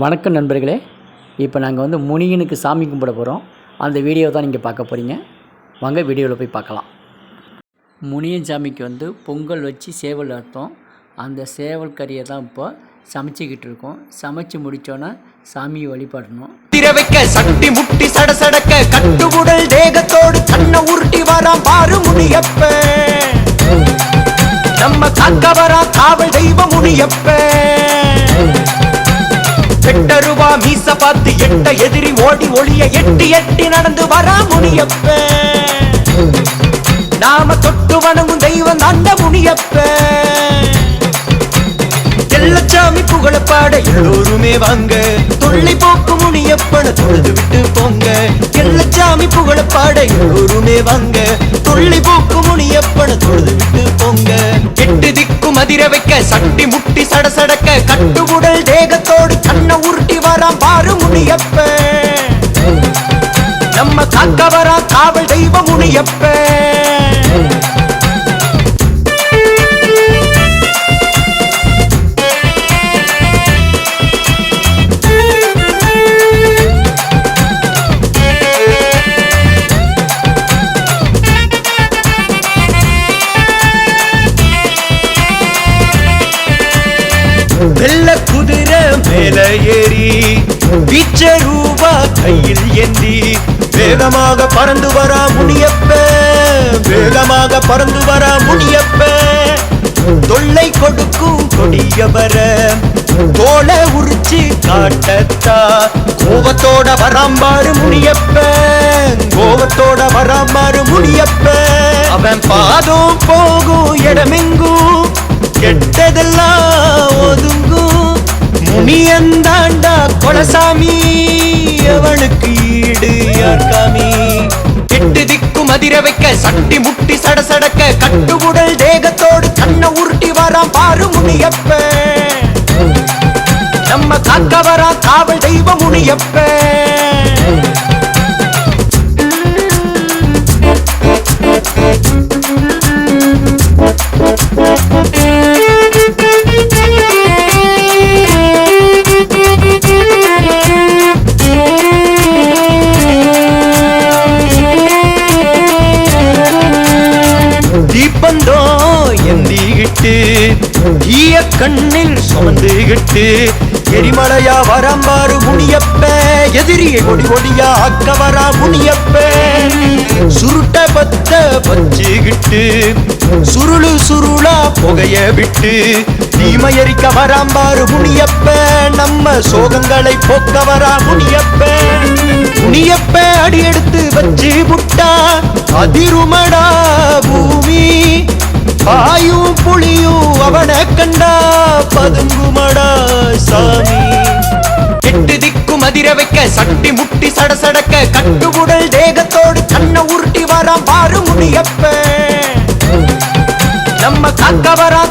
வணக்கம் நண்பர்களே. இப்போ நாங்கள் வந்து முனியனுக்கு சாமி கும்பிட போகிறோம் அந்த வீடியோ தான் நீங்கள் பார்க்க போகிறீங்க வாங்க வீடியோவில் போய் பார்க்கலாம். முனியன் சாமிக்கு வந்து பொங்கல் வச்சு சேவல் அர்த்தம் அந்த சேவல் கறியை தான் இப்போ சமைச்சிக்கிட்டு இருக்கோம். சமைச்சு முடித்தோன்னே சாமியை வழிபடணும். திரவைக்க சட்டி முட்டி சட சடக்க கட்டு உடல் தேகத்தோடு தன்னை உருட்டி வரான் பாரு முனியப்ப. நம்ம காக்க வரா காவல் தெய்வ முனியப்ப. எட்டருவா மீச பார்த்து எட்ட எதிரி ஓடி ஒளிய எட்டி எட்டி நடந்து வரா முனியப்ப. நாம தொட்டு வணங்கும் தெய்வம் அந்த முனியப்ப. எல்லச்சாமி புகழ பாட எல்லோருமே வாங்க. தொல்லை போக்கு முனியப்பன தொழுது விட்டு போங்க. எல்லச்சாமி புகழ பாட எல்லோருமே வாங்க. தொல்லை போக்கு முனியப்பன தொழுது விட்டு திக்கும் வைக்க சட்டி முட்டி சடசடக்க உடல் தேகத்தோடு கண்ண உருட்டி வரான் பாரு முனியப்ப. நம்ம காக்க வரா காவல் தெய்வ முனியப்ப. மேல ஏறி வீச்ச ரூபா கையில் ஏந்தி வேகமாக பறந்து வரா முனியப்ப வேகமாக பறந்து வரா முனியப்ப. தொல்லை கொடுக்கும் கொடியவர தோல உரிச்சு காட்டத்தா. கோபத்தோட வராம்பாரு முடியப்ப கோபத்தோட வராம்பாரு முடியப்ப அவன் பாதம் போகும் இடமெங்கும் நீ எந்தாண்டா கொலசாமி அவளுக்கு ஈடு யார்காமி? எட்டு திக்கும் அதிர வைக்க சட்டி முட்டி சடசடக்க கட்டுகுடல் தேகத்தோடு கண்ண உருட்டி வரான் பாரு முனியப்ப. நம்ம காக்க வரா காவல் தெய்வ முனியப்ப. ஈய கண்ணில் சுமந்துகிட்டு எரிமலையா வரம்பாறு முனியப்ப. எதிரியை கொடி கொடியா அக்க வரா முனியப்ப. சுருட்ட பத்த பச்சுகிட்டு சுருளு சுருளா புகைய விட்டு தீமையரிக்க வராம்பாரு முனியப்ப. நம்ம சோகங்களை போக்க வரா முனியப்ப. முனியப்ப அடி எடுத்து வச்சு புட்டா அதிருமடா பூமி. பாயும் புளியும் அவனை கண்டா பதுங்குமடா சாமி. எட்டு திக்கு மதிர வைக்க சட்டி முட்டி சடசடக்க கட்டுவுடல் தேகத்தோடு கண்ண உருட்டி வரான் பாரு முடியப்ப நம்ம காக்க வரா